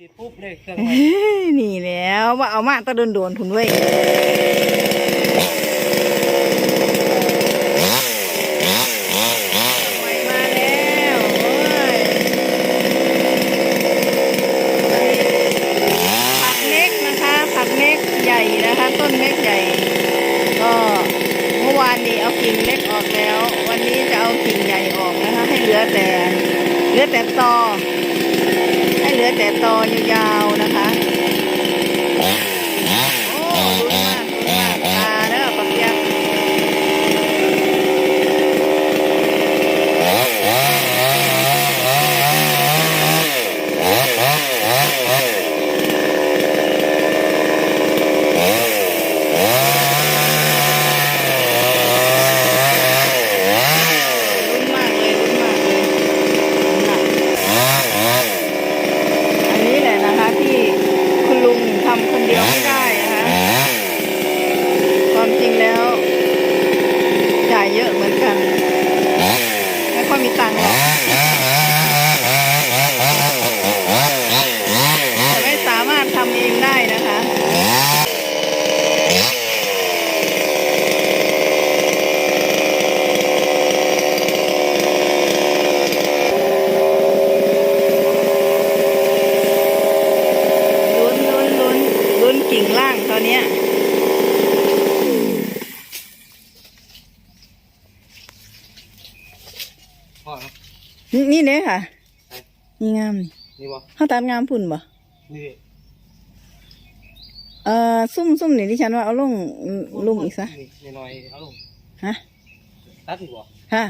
ติดปุ๊บเลยเครื่องเอ้นี่แล้วว่าเอามาตะโดนโดนๆถุนเว้ยไว้มาแล้วผักเม็กนะคะผักเม็กใหญ่นะคะต้นเม็กใหญ่ ก็เมื่อวานนี้เอากิ่งเล็กออกแล้ว วันนี้จะเอากิ่งใหญ่ออกนะคะ ให้เหลือแต่เหลือแต่ซ้อ แต่ตอยาวๆนะคะ โอ้ลุ้นมากลุ้นมากตาเด้อปักยักษ์ลุ้นมากเลยลุ้นมากเลยลุ้นอะอันนี้แหละนะคะที่คุณลุงทำคนเดียวไม่ได้นะคะ ความจริงแล้ว จ่ายเยอะเหมือนกัน ไม่ค่อยมีตังค์หรอกแต่ไม่สามารถทำเองได้นะคะ ลุ้นลุ้นลุ้นลุ้นกิ่งล่างตอนเนี้ย พ่อเนาะนี่นี่เด้ค่ะไหนนี่งามนี่นี่บ่เขาตัดงามพุ่นบ่นี่เอ่อซุ่มซุ่มนี่ที่ฉันว่าเอาลงลงอีกซะนี่หน่อยๆเอาลงฮะตัดอีกบ่ค่ะ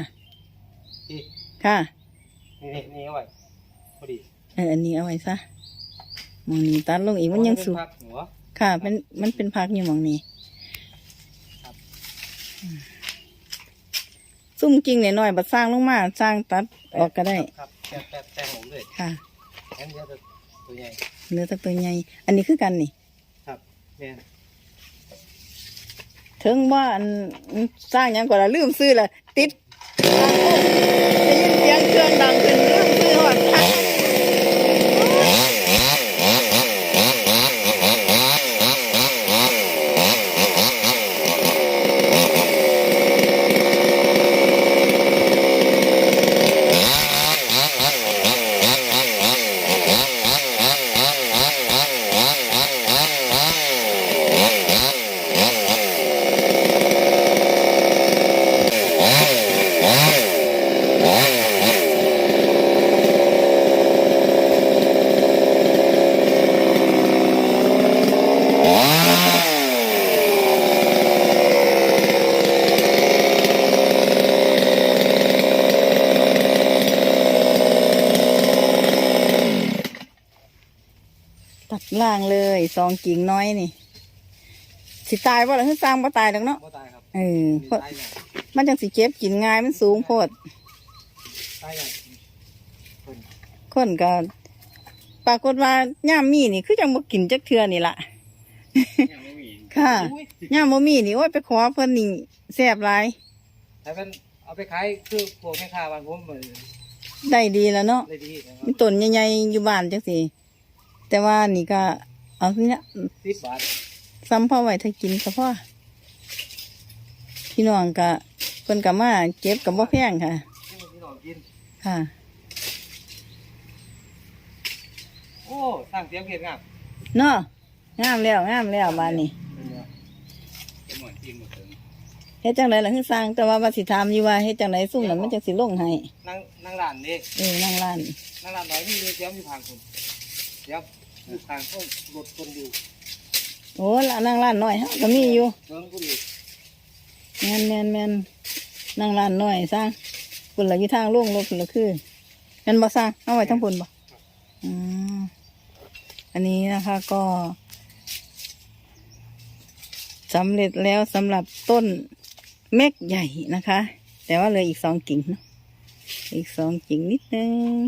นี่ค่ะนี่นี่เอาไว้พอดีเอออันนี้เอาไว้ซะหมองนี้ตัดลงอีกมันยังสูงพักหัวค่ะเป็นมันเป็นพักอยู่หมองนี้ครับอืม ซุ่มกิ่งหน่อยๆบัดสร้างลงมาสร้างตัดออกก็ได้ครับแต้มแต้มแต้มผมเลยค่ะแอนเดียวจะตัวใหญ่เนื้อตะตัวใหญ่อันนี้คือกันนี่ ครับแม่นถึงว่าอันสร้างหยังก่อนละลืมซื้อละติดทางโค้งได้ยินเสียงเครื่องดังขึ้นลืมซื้อหอด ตัดล่างเลยสองกิ่งน้อยนี่ สิตายว่าหรือสร้างบ่ตายดอกเนาะบ่ตายครับเออมีเพราะตายอย่างมันจังสิเก็บกินง่ายมันสูงโพดตายอย่างเพิ่นคนก็ปรากฏว่าย่ามมีนี่คือจังบ่กินจักเทื่อนี่ล่ะยังไม่มีค่ะอุ้ยย่ามบ่มีนี่โอ้ยไปขอเพิ่นนี่แซ่บหลายแต่เป็นเอาไปขายคือพวกแม่ค้าบ้านผมเหมือนได้ดีแล้วเนาะได้ดีนะครัมีต้นใหญ่ๆอยู่บ้านจังสิ แต่ว่านี่ก็ เอาทีเนี้ยสิบบาทซ้ำพ่อไว้ถ้ากินก็พอพี่น้องก็เพิ่นก็มาเก็บกับบ่แพงค่ะให้พี่น้องกินค่ะโอ้สร้างเสียงเพียงงามเนาะงามแล้วงามแล้วบ้านนี้เป็นเหมือนกินหมดเลยเฮ็ดจังไดล่ะคือสร้างแต่ว่าว่าสิถามอยู่ว่าเฮ็ดจังไดซุ่มนั้นมันจังสิลงให้นั่งนั่งร้านนี่เออนั่งร้านนั่งร้านน้อยนี่เลยเสียงอยู่ทางคุณเสียงอยู่ ทางก็รถคนอยู่โอ้ละนั่งร้านน้อยฮะก็มีอยู่เมืองผู้ดีแมนแมนแมนนั่งร้านน้อยสร้างพุ่นละอยู่ทางลงรถพุ่นละคือแม่นบ่สร้างเอาไว้ทั้งพุ่นบ่อืมอันนี้นะคะก็สำเร็จแล้วสำหรับต้นเม็กใหญ่นะคะ แต่ว่าเหลืออีกสองกิ่งเนาะอีกสองกิ่งนิดนึง